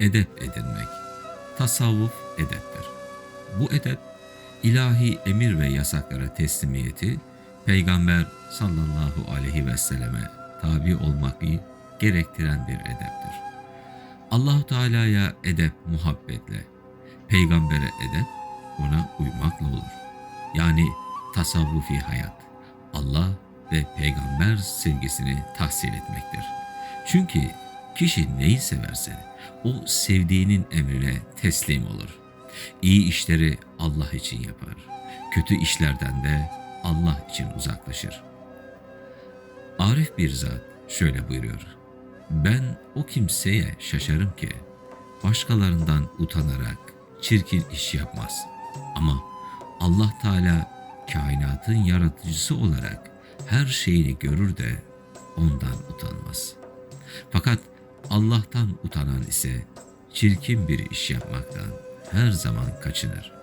edep edinmek. Tasavvuf edeptir. Bu edep ilahi emir ve yasaklara teslimiyeti Peygamber sallallahu aleyhi ve selleme tabi olmayı gerektiren bir edeptir. Allahu Teala'ya edep muhabbetle, peygambere edep ona uymakla olur. Yani tasavvufi hayat Allah ve peygamber sevgisini tahsil etmektir. Çünkü kişi neyi severse o sevdiğinin emrine teslim olur. İyi işleri Allah için yapar. Kötü işlerden de Allah için uzaklaşır. Arif bir zat şöyle buyuruyor. Ben o kimseye şaşarım ki başkalarından utanarak çirkin iş yapmaz. Ama Allah Teala kainatın yaratıcısı olarak her şeyini görür de ondan utanmaz. Fakat Allah'tan utanan ise çirkin bir iş yapmaktan her zaman kaçınır.